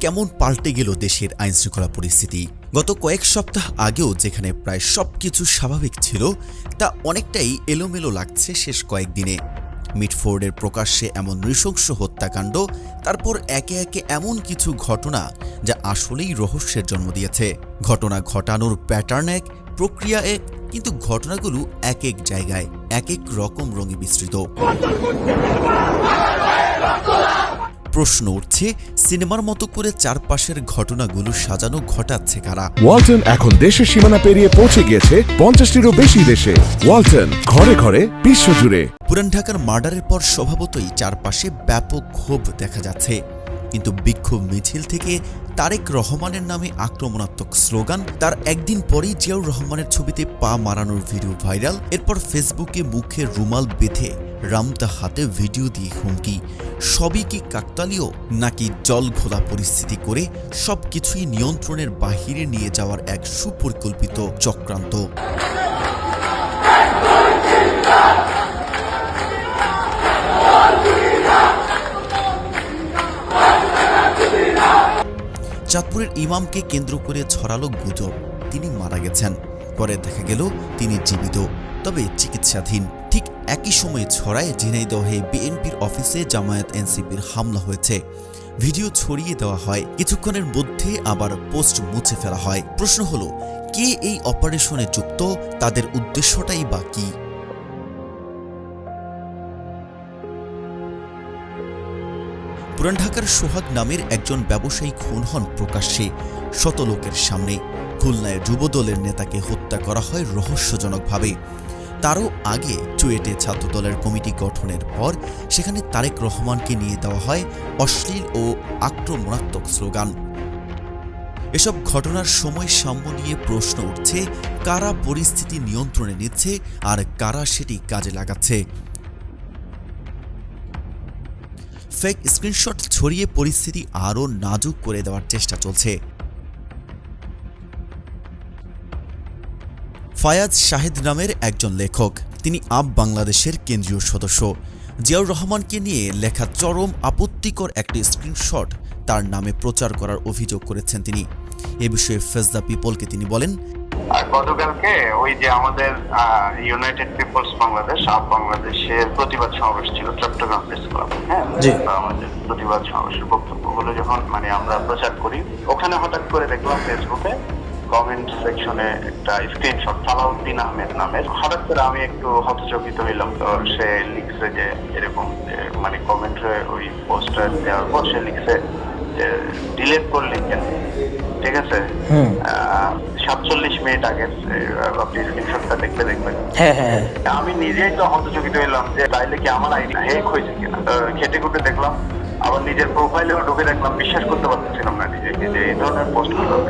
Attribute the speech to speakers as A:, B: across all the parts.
A: কেমন পাল্টে গেল দেশের আইনশৃঙ্খলা পরিস্থিতি? গত কয়েক সপ্তাহ আগেও যেখানে প্রায় সবকিছু স্বাভাবিক ছিল, তা অনেকটাই এলোমেলো লাগছে শেষ কয়েকদিনে। মিটফোর্ডের প্রকাশ্যে এমন নৃশংস হত্যাকাণ্ড, তারপর একে একে এমন কিছু ঘটনা যা আসলেই রহস্যের জন্ম দিয়েছে। ঘটনা ঘটানোর প্যাটার্ন এক, প্রক্রিয়া এক, কিন্তু ঘটনাগুলো এক এক জায়গায়, এক এক রকম রঙে বিস্তৃত। প্রশ্ন উঠছে সিনেমার মতো করে চারপাশের ঘটনাগুলো সাজানো ঘটাচ্ছে কারা?
B: ওয়ালটন এখন দেশের সীমানা পেরিয়ে পৌঁছে গিয়েছে পঞ্চাশটিরও বেশি দেশে। ওয়ালটন ঘরে ঘরে বিশ্বজুড়ে।
A: পুরান ঢাকার মার্ডারের পর স্বভাবতই চারপাশে ব্যাপক ক্ষোভ দেখা যাচ্ছে। কিন্তু বিক্ষোভ মিছিল থেকে তারেক রহমানের নামে আক্রমণাত্মক স্লোগান তার একদিন পরেই জিয়াউর রহমানের ছবিতে পা মারানোর ভিডিও ভাইরাল এরপর ফেসবুকে মুখে রুমাল বেঁধে রামতা হাতে ভিডিও দিয়ে হুমকি। সবই কি কাকতালীয়, নাকি জল ঘোলা পরিস্থিতি করে সবকিছুই নিয়ন্ত্রণের বাহিরে নিয়ে যাওয়ার এক সুপরিকল্পিত চক্রান্ত? চাঁদপুরের ইমামকে কেন্দ্র করে ছড়ালো গুজব। তিনি মারা গেছেন। পরে দেখা গেল তিনি জীবিত, তবে চিকিৎসাধীন। ঠিক একই সময়ে ছড়ায় ঝিনাইদহে বিএনপির অফিসে জামায়াত এনসিপির হামলা হয়েছে। ভিডিও ছড়িয়ে দেওয়া হয়, কিছুক্ষণের মধ্যে আবার পোস্ট মুছে ফেলা হয়। প্রশ্ন হলো, কে এই অপারেশনে যুক্ত? তাদের উদ্দেশ্যটাই বা কী? পুরান ঢাকার সোহাগ নামের একজন ব্যবসায়ী খুন হন প্রকাশ্যে। শত লোকের সামনে খুলনায় যুবদলের নেতাকে হত্যা করা হয় রহস্যজনকভাবে। তারও আগে চুয়েটে ছাত্রদলের কমিটি গঠনের পর সেখানে তারেক রহমানকে নিয়ে দেওয়া হয় অশ্লীল ও আক্রমণাত্মক স্লোগান। এসব ঘটনার সময় সাম্য নিয়ে প্রশ্ন উঠছে, কারা পরিস্থিতি নিয়ন্ত্রণে নিচ্ছে আর কারা সেটি কাজে লাগাচ্ছে। ফেক স্ক্রিনশট ছড়িয়ে পরিস্থিতি আরও নাজুক করে দেওয়ার চেষ্টা চলছে। ফায়াজ শাহেদ নামের একজন লেখক। তিনি আপ বাংলাদেশের কেন্দ্রীয় সদস্য। জিয়াউর রহমানকে নিয়ে লেখা চরম আপত্তিকর একটি স্ক্রিনশট তার নামে প্রচার করার অভিযোগ করেছেন তিনি। এ বিষয়ে ফেস দ্য পিপলকে তিনি বলেন
C: গতকালকে ওই যে আমাদের ইউনাইটেড পিপলস বাংলাদেশ আপ বাংলাদেশের প্রতিবাদ সমাবেশ ছিল চট্টগ্রাম প্রেস ক্লাব হ্যাঁ? আমাদের প্রতিবাদ সমাবেশের বক্তব্যগুলো যখন মানে আমরা প্রচার করি ওখানে হঠাৎ করে দেখলাম ফেসবুকে কমেন্ট সেকশনে একটা স্ক্রিনশট সালাউদ্দিন আহমেদ নামের। হঠাৎ করে আমি একটু হতচকিত হইলাম। তো সে লিখছে যে এরকম মানে কমেন্টে ওই পোস্টার দেওয়ার পর সে লিখছে যে ডিলেট করলেন কেন? ঠিক আছে? সাতচল্লিশ মিনিট আগে আপনি স্ক্রিনশটটা দেখলে দেখবেন।
D: হ্যাঁ হ্যাঁ
C: আমি নিজেই তো হতচকিত হইলাম যে তাইলে কি আমার আইডি হ্যাক হয়েছে কিনা? খেটে খুঁটে দেখলাম আবার নিজের প্রোফাইলেও ঢুকে দেখলাম বিশ্বাস করতে পারতেছিলাম না নিজেকে যে এই ধরনের পোস্ট করলাম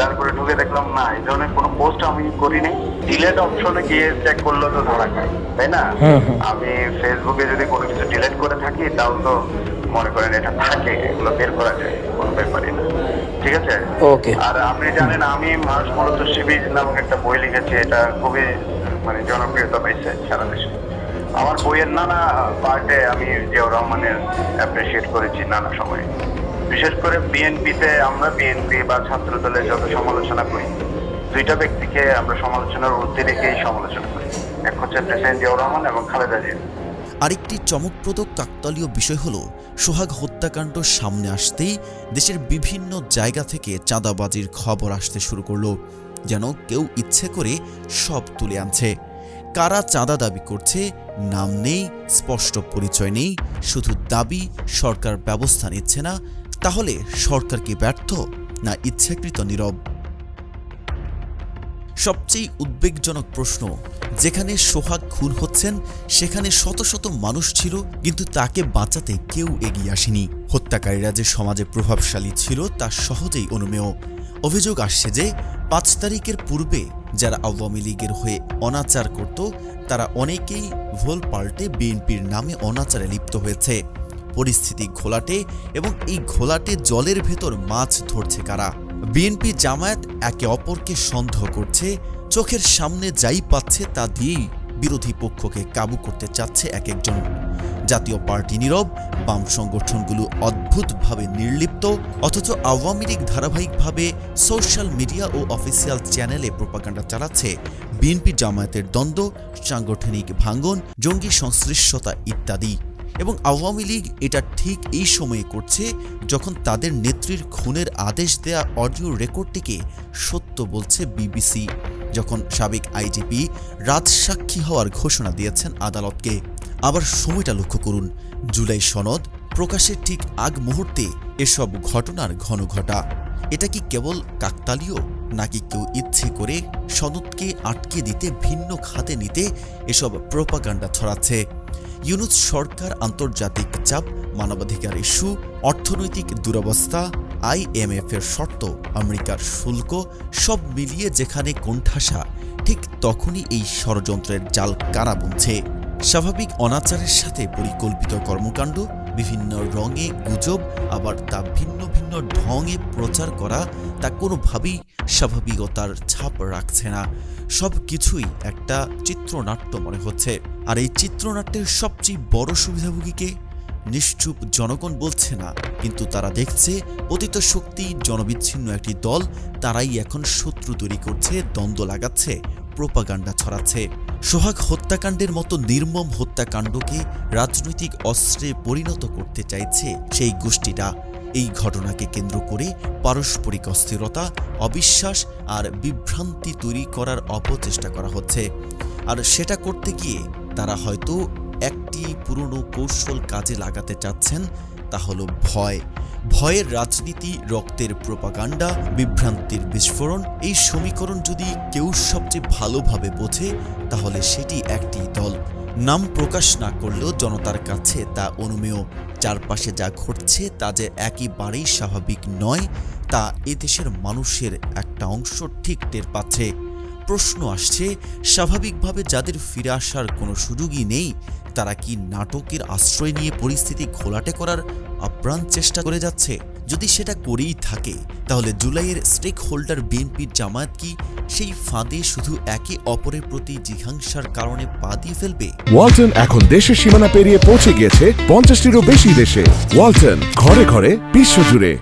C: তারপরে ঢুকে দেখলাম না এই ধরনের কোনো পোস্ট আমি করিনি। ডিলেট অপশনে গিয়ে চেক করলে তো ধরা খাই তাই না? আমি ফেসবুকে যদি কোনো কিছু ডিলেট করে থাকি তাও তো মনে করেন এটা থাকে এগুলো বের করা যায় কোনো ব্যাপারই না। ঠিক আছে?
D: ওকে।
C: আর আপনি জানেন আমি মানুষ মূলত শিবির নামক একটা বই লিখেছি এটা খুবই মানে জনপ্রিয়তা পাইছে সারা দেশে। আমার বইয়ের নানা পার্টে আমি জিয়াউর রহমানের অ্যাপ্রিসিয়েট করেছি নানা সময়ে। বিশেষ করে বিএনপিতে আমরা বিএনপি বা ছাত্র দলের যত সমালোচনা করি, দুইটা ব্যক্তিকে আমরা সমালোচনার ঊর্ধ্বে রেখেই সমালোচনা করি। এক হচ্ছে প্রেসিডেন্ট জিয়াউর রহমান এবং খালেদা জিয়া।
A: আরেকটি চমকপ্রদ কাকতালীয় বিষয় হল, সোহাগ হত্যাকাণ্ড সামনে আসতেই দেশের বিভিন্ন জায়গা থেকে চাঁদাবাজির খবর আসতে শুরু করল, যেন কেউ ইচ্ছে করে সব তুলে আনছে। কারা চাঁদা দাবি করছে, নাম নেই, স্পষ্ট পরিচয় নেই, শুধু দাবি সরকার ব্যবস্থা নিচ্ছে না তাহলে সরকার কি ব্যর্থ না ইচ্ছাকৃত নীরব? সবচেয়ে উদ্বেগজনক প্রশ্ন, যেখানে সোহাগ খুন হচ্ছেন, সেখানে শত শত মানুষ ছিল, কিন্তু তাকে বাঁচাতে কেউ এগিয়ে আসেনি। হত্যাকারীরা যে সমাজে প্রভাবশালী ছিল, তা সহজেই অনুমেয়। অভিযোগ আসছে যে, পাঁচ তারিখের পূর্বে যারা আওয়ামী লীগের হয়ে অনাচার করত, তারা অনেকেই ভোল পাল্টে বিএনপির নামে অনাচারে লিপ্ত হয়েছে। পরিস্থিতি ঘোলাটে এবং এই ঘোলাটে জলের ভেতর মাছ ধরছে কারা? বিএনপি জামায়াত একে অপরকে সন্দেহ করছে, চোখের সামনে যাই পাচ্ছে তা দিয়েই বিরোধী পক্ষকে কাবু করতে চাচ্ছে এক একজন জাতীয় পার্টি নীরব, বাম সংগঠনগুলো অদ্ভুতভাবে নির্লিপ্ত, অথচ আওয়ামী লীগ ধারাবাহিকভাবে সোশ্যাল মিডিয়া ও অফিসিয়াল চ্যানেলে প্রোপাগান্ডা চালাচ্ছে। বিএনপি জামায়াতের দ্বন্দ্ব, সাংগঠনিক ভাঙ্গন জঙ্গি সংশ্লিষ্টতা ইত্যাদি। এবং আওয়ামী লীগ এটা ঠিক এই সময়ে করছে যখন তাদের নেত্রীর খুনের আদেশ দেয়া অডিও রেকর্ডটিকে সত্য বলছে বিবিসি, যখন সাবেক আইজিপি রাজসাক্ষী হওয়ার ঘোষণা দিয়েছেন আদালতকে। আবার সময়টা লক্ষ্য করুন, জুলাই সনদ প্রকাশের ঠিক আগ মুহূর্তে এসব ঘটনার ঘন ঘটা এটা কি কেবল কাকতালীয় নাকি কেউ ইচ্ছে করে সনদকে আটকে দিতে, ভিন্ন খাতে নিতে এসব প্রোপাগান্ডা ছড়াচ্ছে। ইউনুস সরকার আন্তর্জাতিক চাপ, মানবাধিকার ইস্যু, অর্থনৈতিক দুরবস্থা আইএমএফ এর শর্ত, আমেরিকার শুল্ক, সব মিলিয়ে যেখানে কোণঠাসা, ঠিক তখনই এই ষড়যন্ত্রের জাল কারা বুনছে। স্বাভাবিক অনাচারের সাথে পরিকল্পিত কর্মকাণ্ড বিভিন্ন রঙে গুজব, আবার তা ভিন্ন ভিন্ন ঢঙে প্রচার করা, তা কোনোভাবেই স্বাভাবিকতার ছাপ রাখছে না। সব কিছুই একটা চিত্রনাট্য মনে হচ্ছে। আর এই চিত্রনাট্যের সবচেয়ে বড় সুবিধাভোগীকে নিশ্চুপ জনগণ বলছে না, কিন্তু তারা দেখছে পতিত শক্তি, জনবিচ্ছিন্ন একটি দল, তারাই এখন শত্রু তৈরি করছে, দ্বন্দ্ব লাগাচ্ছে। প্রোপাগান্ডা ছড়াচ্ছে। সোহাগ হত্যাকাণ্ডের মতো নির্মম হত্যাকাণ্ডকে রাজনৈতিক অস্ত্রে পরিণত করতে চাইছে সেই গোষ্ঠীটা এই ঘটনাকে কেন্দ্র করে পারস্পরিক অস্থিরতা, অবিশ্বাস আর বিভ্রান্তি তৈরি করার অপচেষ্টা করা হচ্ছে। আর সেটা করতে গিয়ে তারা হয়তো একটি পুরনো কৌশল কাজে লাগাতে চাচ্ছেন তা হলো ভয়। ভয়ের রাজনীতি, রক্তের প্রপাগান্ডা, বিভ্রান্তির বিস্ফোরণ, এই সমীকরণ যদি কেউ সবচেয়ে ভালোভাবে বোঝে, তাহলে সেটি একটি দল। নাম প্রকাশ না করলেও জনতার কাছে তা অনুমেয়। চারপাশে যা ঘটছে তা যে একেবারেই স্বাভাবিক নয়, তা এদেশের মানুষের একটা অংশ ঠিক টের পাচ্ছে। প্রশ্ন আসছে, স্বাভাবিকভাবে যাদের ফিরে আসার কোনো সুযোগই নেই, তারা কি নাটকের আশ্রয় নিয়ে পরিস্থিতি ঘোলাটে করার আপ্রাণ চেষ্টা করে যাচ্ছে? যদি সেটা করেই থাকে, তাহলে জুলাইয়ের স্টেক হোল্ডার বিএনপির জামায়াত কি সেই ফাঁদে শুধু একে অপরের প্রতি জিঘাংসার কারণে পা দিয়ে ফেলবে?
B: ওয়ালটন এখন দেশের সীমানা পেরিয়ে পৌঁছে গিয়েছে পঞ্চাশটিরও বেশি দেশে। ওয়ালটন ঘরে ঘরে বিশ্বজুড়ে।